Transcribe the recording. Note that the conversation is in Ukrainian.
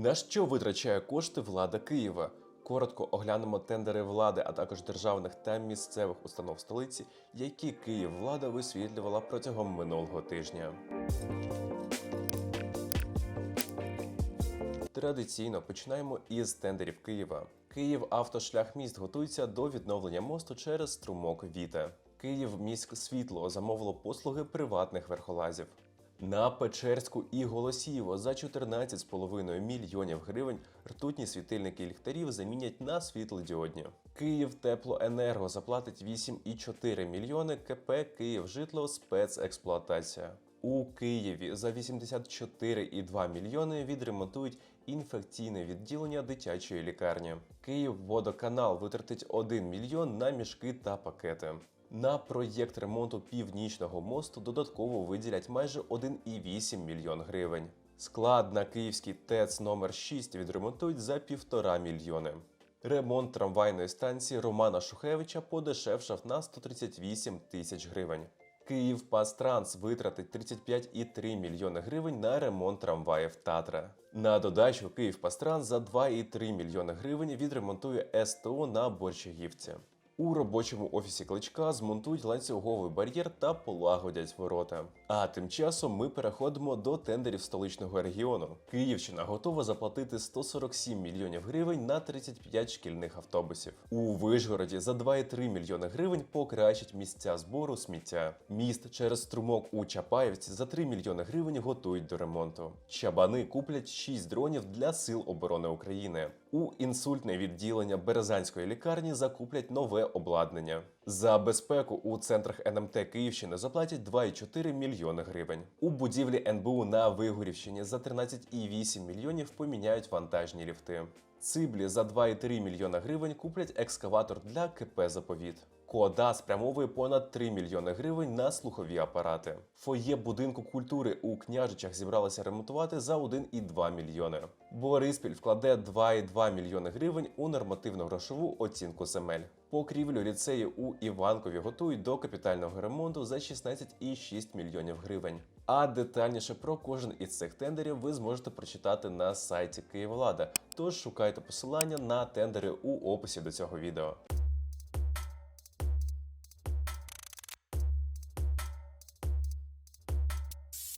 На що витрачає кошти влада Києва? Коротко оглянемо тендери влади, а також державних та місцевих установ столиці, які Київ влада висвітлювала протягом минулого тижня. Традиційно починаємо із тендерів Києва. Київ автошляхміст готується до відновлення мосту через струмок Віта. Київ міськ світло замовило послуги приватних верхолазів. На Печерську і Голосіїво за 14,5 мільйонів гривень ртутні світильники ліхтарів замінять на світлодіодні. Київ Теплоенерго заплатить 8,4 мільйони КП Київ житло спецексплуатація. У Києві за 84,2 мільйони відремонтують інфекційне відділення дитячої лікарні. Київводоканал витратить 1 мільйон на мішки та пакети. На проєкт ремонту північного мосту додатково виділять майже 1,8 мільйон гривень. Склад на київський ТЕЦ номер 6 відремонтують за півтора мільйони. Ремонт трамвайної станції Романа Шухевича подешевшав на 138 тисяч гривень. Київ Пастранс витратить 35,3 мільйони гривень на ремонт трамваїв Татра. На додачу Київ Пастранс за 2,3 мільйони гривень відремонтує СТО на Борщагівці. У робочому офісі кличка змонтують ланцюговий бар'єр та полагодять ворота. А тим часом ми переходимо до тендерів столичного регіону. Київщина готова заплатити 147 мільйонів гривень на 35 шкільних автобусів. У Вишгороді за 2,3 мільйони гривень покращать місця збору сміття. Міст через струмок у Чапаєвці за 3 мільйони гривень готують до ремонту. Чабани куплять 6 дронів для сил оборони України. У інсультне відділення Березанської лікарні закуплять нове обладнання. За безпеку у центрах НМТ Київщини заплатять 2,4 мільйони гривень. У будівлі НБУ на Вигорівщині за 13,8 мільйонів поміняють вантажні ліфти. Циблі за 2,3 мільйона гривень куплять екскаватор для КП Заповіт. Кода спрямовує понад 3 мільйони гривень на слухові апарати. Фоє будинку культури у княжичах зібралися ремонтувати за 1,2 мільйони. Бориспіль вкладе 2,2 мільйони гривень у нормативну грошову оцінку земель. Покрівлю ліцею у Іванкові готують до капітального ремонту за 16,6 мільйонів гривень. А детальніше про кожен із цих тендерів ви зможете прочитати на сайті Київлада. Тож шукайте посилання на тендери у описі до цього відео.